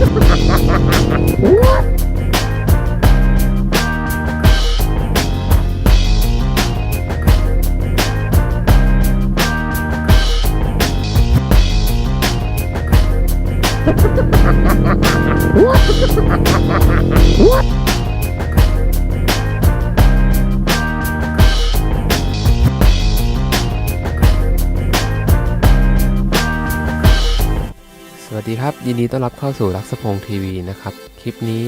ส วัสดีครับ ยินดีต้อนรับเข้าสู่รักสพงทีวีนะครับ คลิปนี้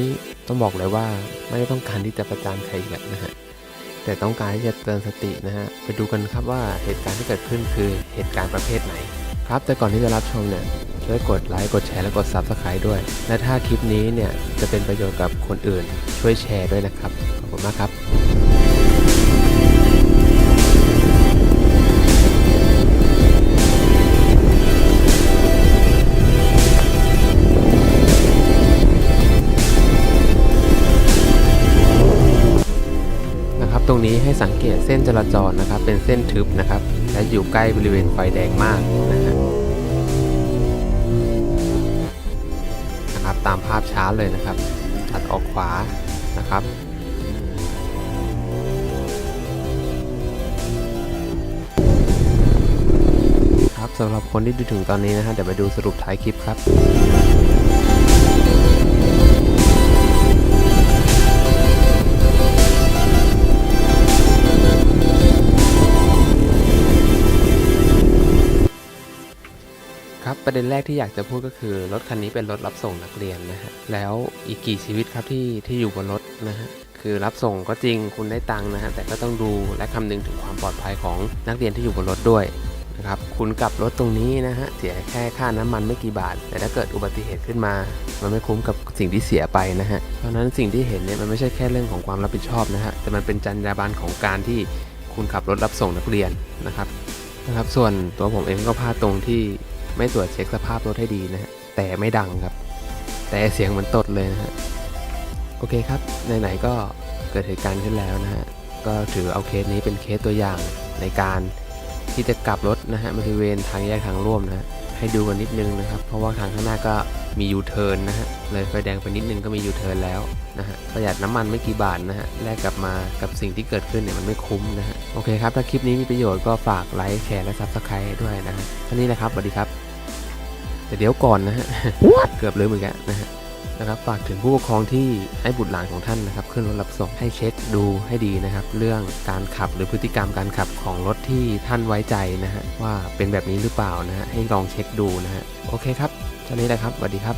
ต้องบอกเลยว่าไม่ได้ต้องการที่จะประจานใครอีกแล้วนะฮะแต่ต้องการที่จะเตือนสตินะฮะไปดูกันครับว่าเหตุการณ์ที่เกิดขึ้นคือเหตุการณ์ประเภทไหน ครับแต่ก่อนที่จะรับชมเนี่ยช่วยกดไลค์กดแชร์และกด Subscribe ด้วย และถ้าคลิปนี้เนี่ยจะเป็นประโยชน์กับคนอื่น ช่วยแชร์ด้วยนะครับขอบคุณมากครับ รงนี้ให้สังเกตเส้นจราจรนะครับ เป็นเส้นทึบนะครับ และอยู่ใกล้บริเวณไฟแดงมากนะฮะนะครับ ตามภาพช้าเลยนะครับ ตัดออกขวานะครับครับสำหรับคนที่ดูถึงตอนนี้นะฮะเดี๋ยวไปดูสรุปท้ายคลิปครับ ประเด็นแรกที่อยากจะพูดก็คือรถคันนี้เป็นรถรับส่งนักเรียนนะฮะแล้วอีกกี่ชีวิตครับที่ที่อยู่บนรถนะฮะคือรับส่งก็จริงคุณได้ตังค์นะฮะแต่ก็ต้องดูและคำนึงถึงความปลอดภัยของนักเรียนที่อยู่บนรถด้วยนะครับคุณกลับรถตรงนี้นะฮะเสียแค่ค่าน้ำมันไม่กี่บาท แต่ถ้าเกิดอุบัติเหตุขึ้นมา มันไม่คุ้มกับสิ่งที่เสียไปนะฮะเพราะฉะนั้นสิ่งที่เห็นเนี่ยมันไม่ใช่แค่เรื่องของความรับผิดชอบนะฮะแต่มันเป็นจรรยาบรรณของการที่คุณขับรถรับส่งนักเรียนนะครับนะครับส่วนตัวผมเองก็พลาดตรงที่ ไม่ตรวจเช็คสภาพรถให้ดีนะฮะแต่ไม่ดังครับ แต่เสียงมันตดเลยนะฮะโอเคครับไหนๆก็เกิดเหตุการณ์ขึ้นแล้วนะฮะก็ถือเอาเคสนี้เป็นเคสตัวอย่างในการที่จะกลับรถนะฮะบริเวณทางแยกทางร่วมนะฮะให้ดูกันนิดนึงนะครับ เพราะว่าทางข้างหน้าก็มียูเทิร์นนะฮะเลยไฟแดงไปนิดนึงก็มียูเทิร์นแล้วนะฮะประหยัดน้ำมันไม่กี่บาทนะฮะแลกกลับมากับสิ่งที่เกิดขึ้นเนี่ยมันไม่คุ้มนะฮะโอเคครับถ้าคลิปนี้มีประโยชน์ก็ฝากไลค์แชร์และซับสไครต์ด้วยนะฮะท่านี้นะครับสวัสดีครับ แต่เดี๋ยวก่อนนะฮะ เกือบลืมเหมือนกันนะฮะนะครับฝากถึงผู้ปกครองที่ให้บุตรหลานของท่านนะครับขึ้นรถรับส่งให้เช็คดูให้ดีนะครับ เรื่องการขับหรือพฤติกรรมการขับของรถที่ท่านไว้ใจนะฮะว่าเป็นแบบนี้หรือเปล่านะฮะให้ลองเช็คดูนะฮะโอเคครับเท่านี้แหละครับสวัสดีครับ